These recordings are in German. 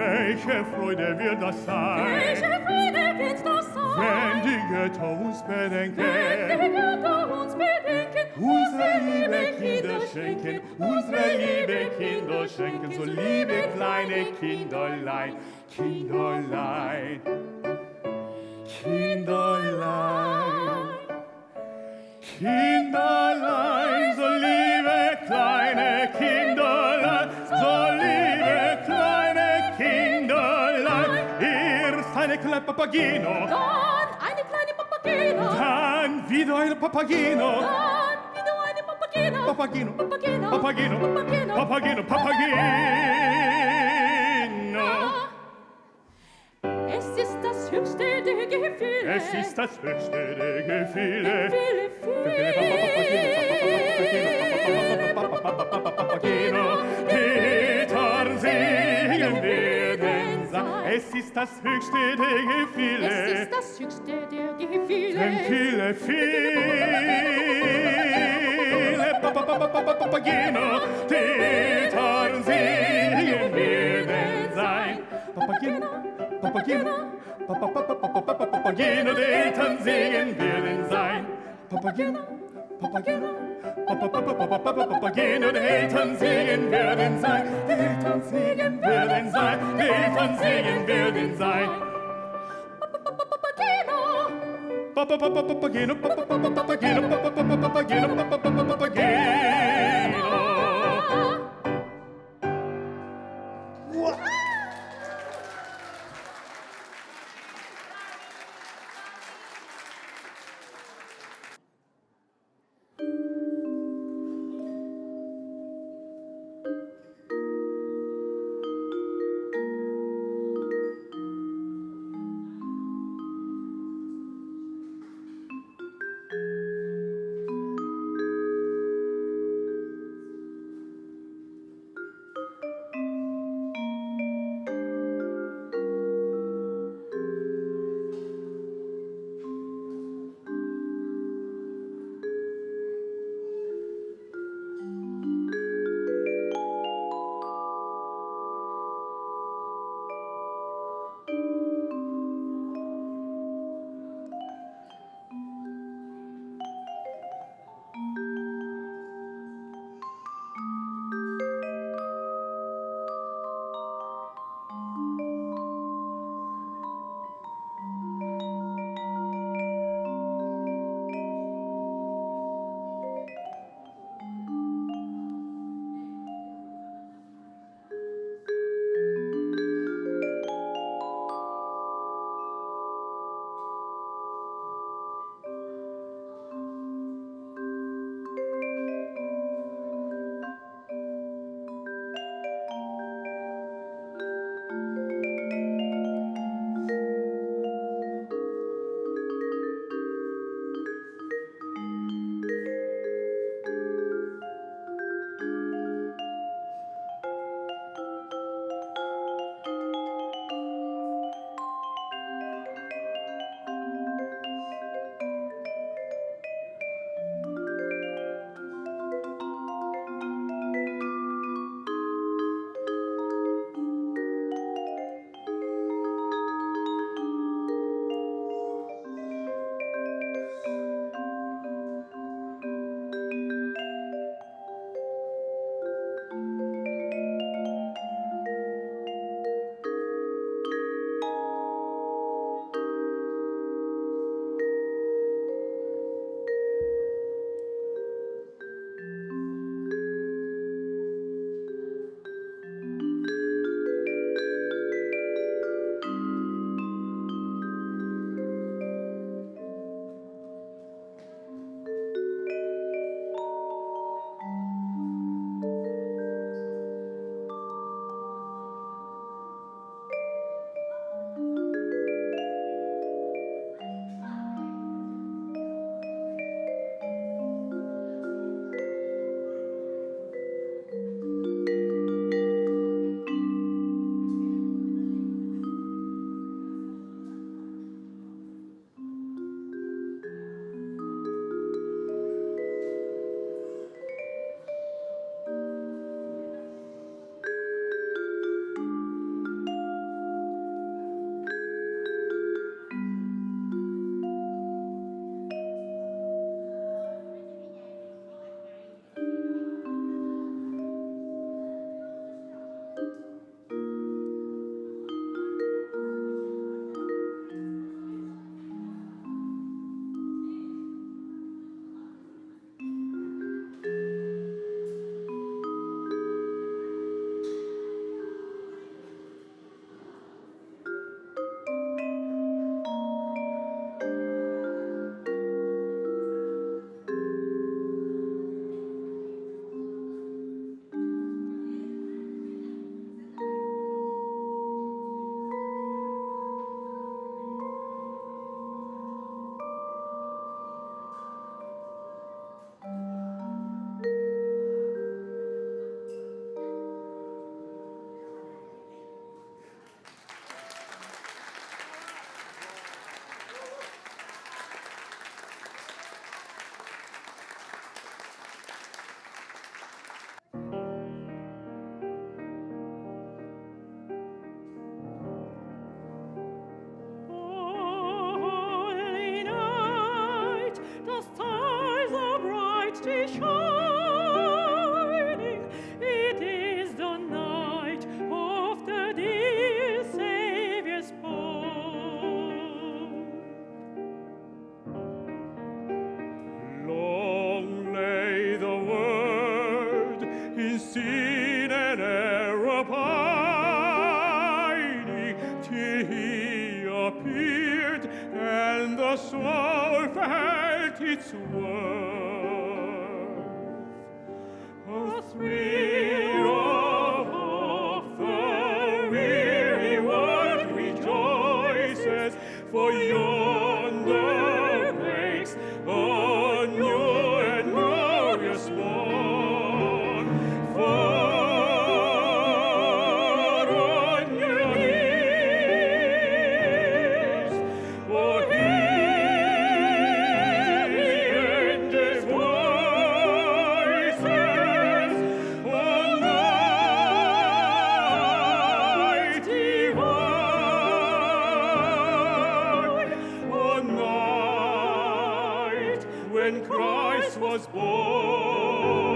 Welche Freude wird das sein? Welche Freude wird das sein? Wenn die Götter uns bedenken. Wenn die Götter uns bedenken. Unsere liebe Kinder schenken. Unsere liebe Kinder schenken. So liebe kleine Kinderlein. Kinderlein. Kinderlein. Kinderlein. eine kleine Papagino. eine kleine Papagino. Dann wieder eine Papagino. Dann wieder eine Papagino. Papagino. Papagino. Papagino. Papagino. Papagino. Ah. Es ist das höchste der Gefühle. Es ist das höchste der Papagino. Es ist das höchste der Gefühle. Es ist das höchste der Gefühle. Tranquille, viele Papa, papa, papa, papa, Papageno, Täter sehen werden sein. papa, papa, Papageno, Täter sehen werden sein. Papageno. Papageno, Papapapapapapapapapageno, Eltern singen werden sein, Eltern singen werden sein, Eltern singen werden sein. Papapapapapageno, Papapapapapageno, Papapapapapageno, Papapapapageno, Papapapapageno, Papapapapageno, Papapapapageno, Papapapapageno, Papapapapageno, Papapapapageno, its worth. of the weary world rejoices for your. when Christ was born.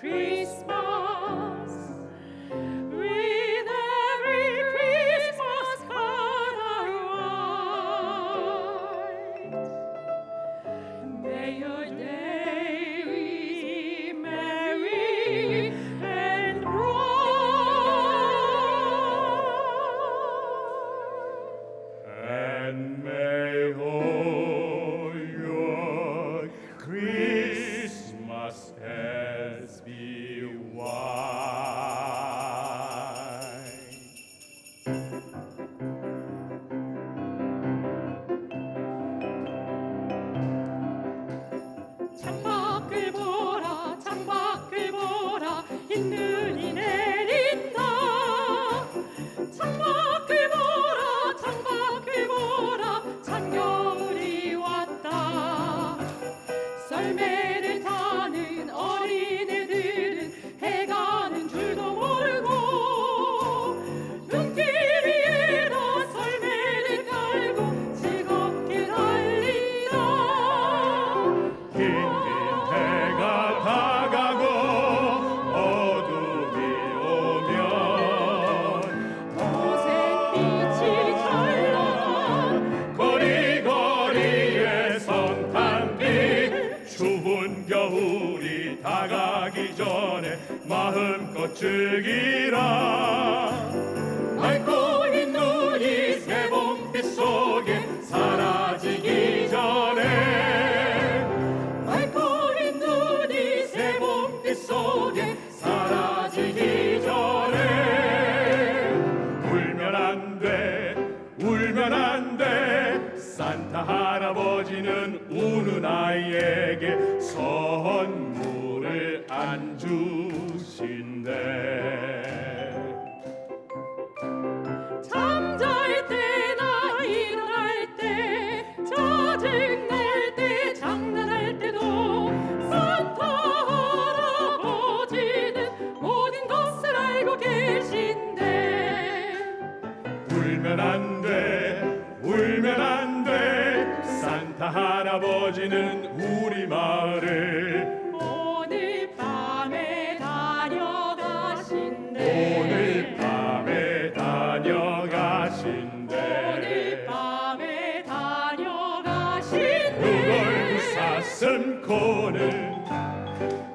Creed.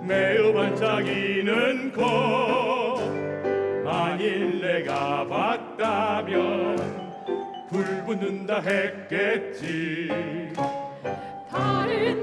매우 반짝이는 것 만일 내가 봤다면 불 붙는다 했겠지 다른